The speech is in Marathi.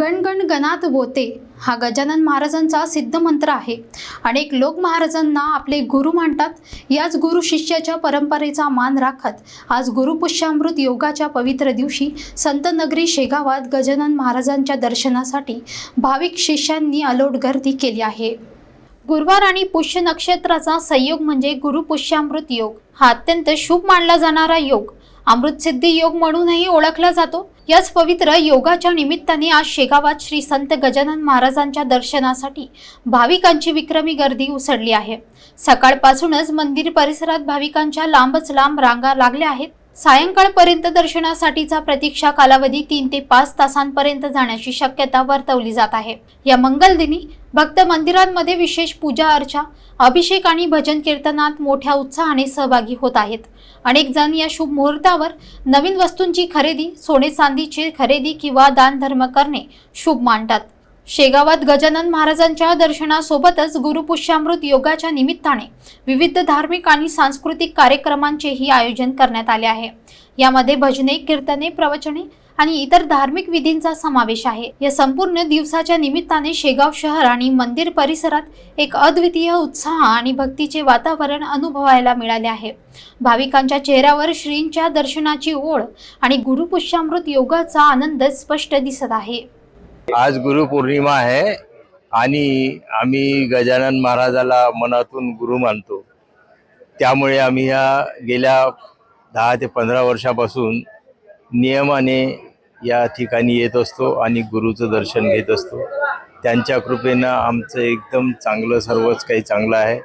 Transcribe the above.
गणगण गणात होते. हा गजानन महाराजांचा सिद्ध मंत्र आहे. अनेक लोक महाराजांना आपले गुरु मानतात. याच गुरु शिष्याच्या परंपरेचा मान राखत आज गुरुपुष्यामृत योगाच्या पवित्र दिवशी संत नगरी शेगावात गजानन महाराजांच्या दर्शनासाठी भाविक शिष्यांनी अलोट गर्दी केली आहे. गुरुवार आणि पुष्य नक्षत्राचा संयोग म्हणजे गुरुपुष्यामृत योग. हा अत्यंत शुभ मानला जाणारा योग. अमृतसिद्धी योग म्हणूनही ओळखला जातो. याच पवित्र योगाच्या निमित्ताने आज शेगावात श्री संत गजानन महाराजांच्या दर्शनासाठी भाविकांची विक्रमी गर्दी उसळली आहे. सकाळपासूनच मंदिर परिसरात भाविकांच्या लांबच लांब रांगा लागल्या आहेत. सायंकाळपर्यंत दर्शनासाठीचा प्रतीक्षा कालावधी तीन ते पाच तासांपर्यंत जाण्याची शक्यता वर्तवली जात आहे. या मंगल दिनी भक्त मंदिरांमध्ये विशेष पूजा अर्चा अभिषेक आणि भजन कीर्तनात मोठ्या उत्साहाने सहभागी होत आहेत. अनेक जण या शुभ मुहूर्तावर नवीन वस्तूंची खरेदी सोने चांदीची खरेदी किंवा दानधर्म करणे शुभ मानतात. शेगावात गजानन महाराजांच्या दर्शनासोबतच गुरुपुष्यामृत योगाच्या निमित्ताने विविध धार्मिक आणि सांस्कृतिक कार्यक्रमांचेही आयोजन करण्यात आले आहे. यामध्ये भजने कीर्तने प्रवचने आणि इतर धार्मिक विधींचा समावेश आहे. या संपूर्ण दिवसाच्या निमित्ताने शेगाव शहर आणि मंदिर परिसरात एक अद्वितीय उत्साह आणि भक्तीचे वातावरण अनुभवायला मिळाले आहे. भाविकांच्या चेहऱ्यावर श्रींच्या दर्शनाची ओढ आणि गुरुपुष्यामृत योगाचा आनंद स्पष्ट दिसत आहे. आज गुरुपौर्णिमा आहे आणि आम्ही गजानन महाराजाला मनातून गुरु मानतो. त्यामुळे आम्ही ह्या गेल्या दहा ते पंधरा वर्षापासून नियमाने या ठिकाणी येत असतो आणि गुरुचं दर्शन घेत असतो. त्यांच्या कृपेनं आमचं एकदम चांगलं सर्वच काही चांगलं आहे.